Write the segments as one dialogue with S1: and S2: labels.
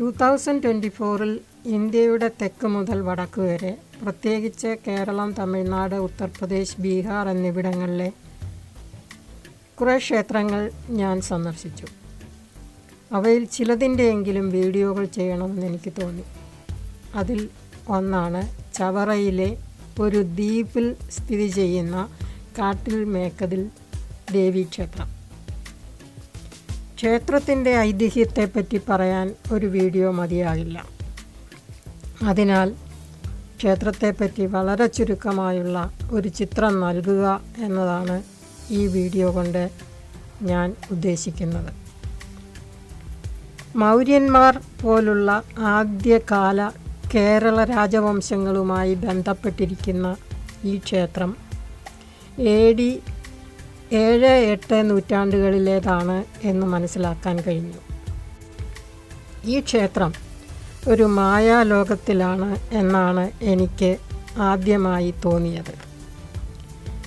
S1: Two thousand twenty ഫോറിൽ ഇന്ത്യയുടെ തെക്ക് മുതൽ വടക്ക് വരെ പ്രത്യേകിച്ച് കേരളം തമിഴ്നാട് ഉത്തർപ്രദേശ് ബീഹാർ എന്നിവിടങ്ങളിലെ കുറേ ക്ഷേത്രങ്ങൾ ഞാൻ സന്ദർശിച്ചു. അവയിൽ ചിലതിന്റെയെങ്കിലും വീഡിയോകൾ ചെയ്യണമെന്ന് എനിക്ക് തോന്നി. അതിൽ ഒന്നാണ് ചവറയിലെ ഒരു ദ്വീപിൽ സ്ഥിതി ചെയ്യുന്ന കാട്ടിൽ മേക്കതിൽ ദേവീക്ഷേത്രം. ക്ഷേത്രത്തിന്റെ ഐതിഹ്യത്തെപ്പറ്റി പറയാൻ ഒരു വീഡിയോ മതിയാകില്ല. അതിനാൽ ക്ഷേത്രത്തെപ്പറ്റി വളരെ ചുരുക്കമായുള്ള ഒരു ചിത്രം നൽകുക എന്നതാണ് ഈ വീഡിയോ കൊണ്ട് ഞാൻ ഉദ്ദേശിക്കുന്നത്. മൗര്യന്മാർ പോലുള്ള ആദ്യകാല കേരള രാജവംശങ്ങളുമായി ബന്ധപ്പെട്ടിരിക്കുന്ന ഈ ക്ഷേത്രം എ ഡി ഏഴ് എട്ട് നൂറ്റാണ്ടുകളിലേതാണ് എന്ന് മനസ്സിലാക്കാൻ കഴിഞ്ഞു. ഈ ക്ഷേത്രം ഒരു മായാലോകത്തിലാണ് എന്നാണ് എനിക്ക് ആദ്യമായി തോന്നിയത്.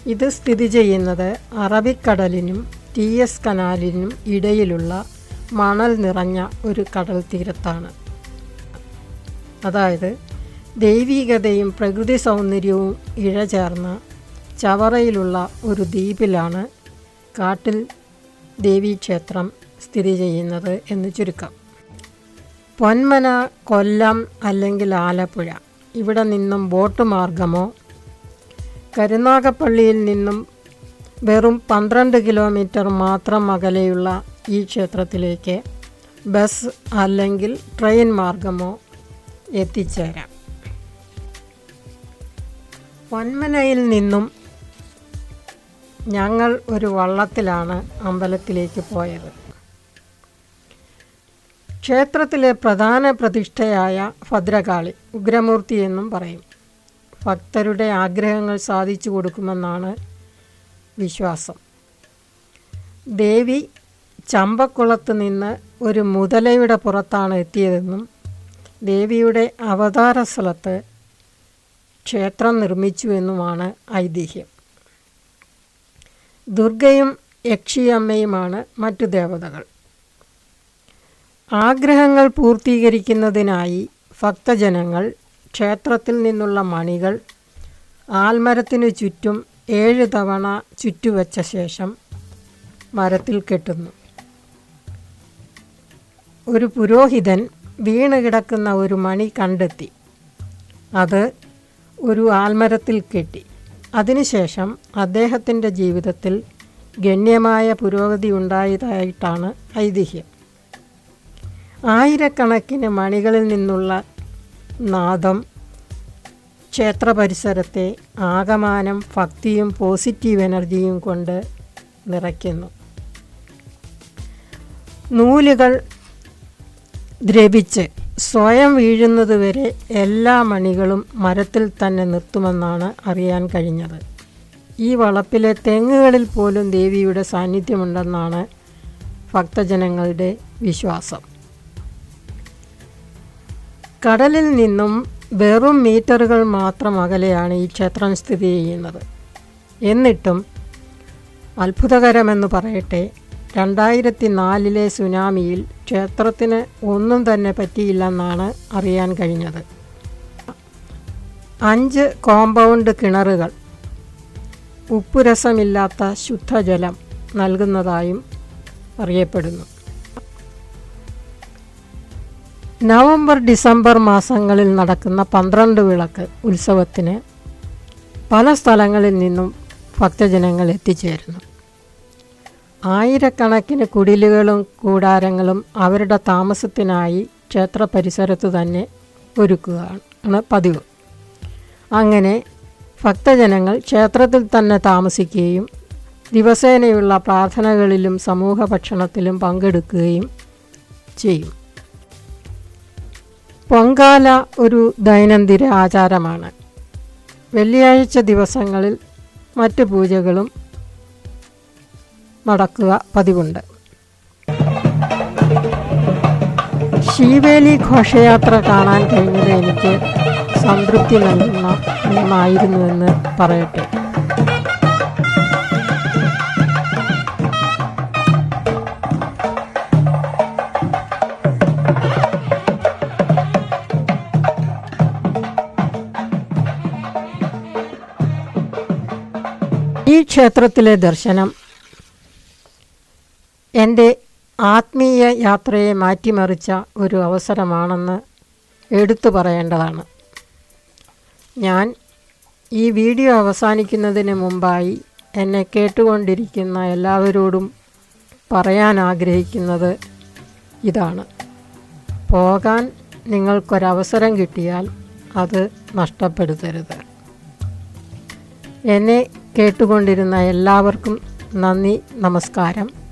S1: ഇത് സ്ഥിതി ചെയ്യുന്നത് അറബിക്കടലിനും ടി എസ് കനാലിനും ഇടയിലുള്ള മണൽ നിറഞ്ഞ ഒരു കടൽ തീരത്താണ്. അതായത് ദൈവികതയും പ്രകൃതി സൗന്ദര്യവും ഇഴചേർന്ന ചവറയിലുള്ള ഒരു ദ്വീപിലാണ് കാട്ടിൽ ദേവീക്ഷേത്രം സ്ഥിതി ചെയ്യുന്നത് എന്ന് ചുരുക്കം. പൊന്മന കൊല്ലം അല്ലെങ്കിൽ ആലപ്പുഴ. ഇവിടെ നിന്നും ബോട്ട് മാർഗമോ കരുനാഗപ്പള്ളിയിൽ നിന്നും വെറും പന്ത്രണ്ട് കിലോമീറ്റർ മാത്രം അകലെയുള്ള ഈ ക്ഷേത്രത്തിലേക്ക് ബസ് അല്ലെങ്കിൽ ട്രെയിൻ മാർഗമോ എത്തിച്ചേരാം. പൊന്മനയിൽ നിന്നും ഞങ്ങൾ ഒരു വള്ളത്തിലാണ് അമ്പലത്തിലേക്ക് പോയത്. ക്ഷേത്രത്തിലെ പ്രധാന പ്രതിഷ്ഠയായ ഭദ്രകാളി ഉഗ്രമൂർത്തി എന്നും പറയും. ഭക്തരുടെ ആഗ്രഹങ്ങൾ സാധിച്ചു കൊടുക്കുമെന്നാണ് വിശ്വാസം. ദേവി ചമ്പക്കുളത്ത് നിന്ന് ഒരു മുതലയുടെ പുറത്താണ് എത്തിയതെന്നും ദേവിയുടെ അവതാര സ്ഥലത്ത് ക്ഷേത്രം നിർമ്മിച്ചുവെന്നുമാണ് ഐതിഹ്യം. ദുർഗയും യക്ഷിയമ്മയുമാണ് മറ്റു ദേവതകൾ. ആഗ്രഹങ്ങൾ പൂർത്തീകരിക്കുന്നതിനായി ഭക്തജനങ്ങൾ ക്ഷേത്രത്തിൽ നിന്നുള്ള മണികൾ ആൽമരത്തിനു ചുറ്റും ഏഴ് തവണ ചുറ്റുവച്ച ശേഷം മരത്തിൽ കെട്ടുന്നു. ഒരു പുരോഹിതൻ വീണ് കിടക്കുന്ന ഒരു മണി കണ്ടെത്തി. അത് ഒരു ആൽമരത്തിൽ കെട്ടി. അതിനുശേഷം അദ്ദേഹത്തിന്റെ ജീവിതത്തിൽ ഗണ്യമായ പുരോഗതി ഉണ്ടായതായിട്ടാണ് ഐതിഹ്യം. ആയിരക്കണക്കിന് മണികളിൽ നിന്നുള്ള നാദം ക്ഷേത്ര പരിസരത്തെ ആകമാനം ഭക്തിയും പോസിറ്റീവ് എനർജിയും കൊണ്ട് നിറയ്ക്കുന്നു. നൂലുകൾ ദ്രവിച്ച് സ്വയം വീഴുന്നത് വരെ എല്ലാ മണികളും മരത്തിൽ തന്നെ നിർത്തുമെന്നാണ് അറിയാൻ കഴിഞ്ഞത്. ഈ വളപ്പിലെ തെങ്ങുകളിൽ പോലും ദേവിയുടെ സാന്നിധ്യമുണ്ടെന്നാണ് ഭക്തജനങ്ങളുടെ വിശ്വാസം. കടലിൽ നിന്നും വെറും മീറ്ററുകൾ മാത്രം അകലെയാണ് ഈ ക്ഷേത്രം സ്ഥിതി ചെയ്യുന്നത്. എന്നിട്ടും അത്ഭുതകരമെന്ന് പറയട്ടെ രണ്ടായിരത്തി നാലിലെ സുനാമിയിൽ ക്ഷേത്രത്തിന് ഒന്നും തന്നെ പറ്റിയില്ലെന്നാണ് അറിയാൻ കഴിഞ്ഞത്. അഞ്ച് കോമ്പൗണ്ട് കിണറുകൾ ഉപ്പുരസമില്ലാത്ത ശുദ്ധജലം നൽകുന്നതായും അറിയപ്പെടുന്നു. നവംബർ ഡിസംബർ മാസങ്ങളിൽ നടക്കുന്ന പന്ത്രണ്ട് വിളക്ക് ഉത്സവത്തിന് പല സ്ഥലങ്ങളിൽ നിന്നും ഭക്തജനങ്ങൾ എത്തിച്ചേരുന്നു. ആയിരക്കണക്കിന് കുടിലുകളും കൂടാരങ്ങളും അവരുടെ താമസത്തിനായി ക്ഷേത്ര പരിസരത്ത് തന്നെ ഒരുക്കുകയാണ് പതിവ്. അങ്ങനെ ഭക്തജനങ്ങൾ ക്ഷേത്രത്തിൽ തന്നെ താമസിക്കുകയും ദിവസേനയുള്ള പ്രാർത്ഥനകളിലും സമൂഹ ഭക്ഷണത്തിലും പങ്കെടുക്കുകയും ചെയ്യും. പൊങ്കാല ഒരു ദൈനംദിന ആചാരമാണ്. വെള്ളിയാഴ്ച ദിവസങ്ങളിൽ മറ്റ് പൂജകളും നടക്കുക പതിവുണ്ട്. ശീവേലി ഘോഷയാത്ര കാണാൻ കഴിഞ്ഞത് എനിക്ക് സംതൃപ്തി നൽകുന്ന ഒന്നായിരുന്നുവെന്ന് പറയട്ടെ. ഈ ക്ഷേത്രത്തിലെ ദർശനം എന്റെ ആത്മീയ യാത്രയെ മാറ്റിമറിച്ച ഒരു അവസരമാണെന്ന് എടുത്തു പറയേണ്ടതാണ്. ഞാൻ ഈ വീഡിയോ അവസാനിക്കുന്നതിന് മുമ്പായി എന്നെ കേട്ടുകൊണ്ടിരിക്കുന്ന എല്ലാവരോടും പറയാൻ ആഗ്രഹിക്കുന്നത് ഇതാണ്. പോകാൻ നിങ്ങൾക്കൊരവസരം കിട്ടിയാൽ അത് നഷ്ടപ്പെടുത്തരുത്. എന്നെ കേട്ടുകൊണ്ടിരുന്ന എല്ലാവർക്കും നന്ദി നമസ്കാരം.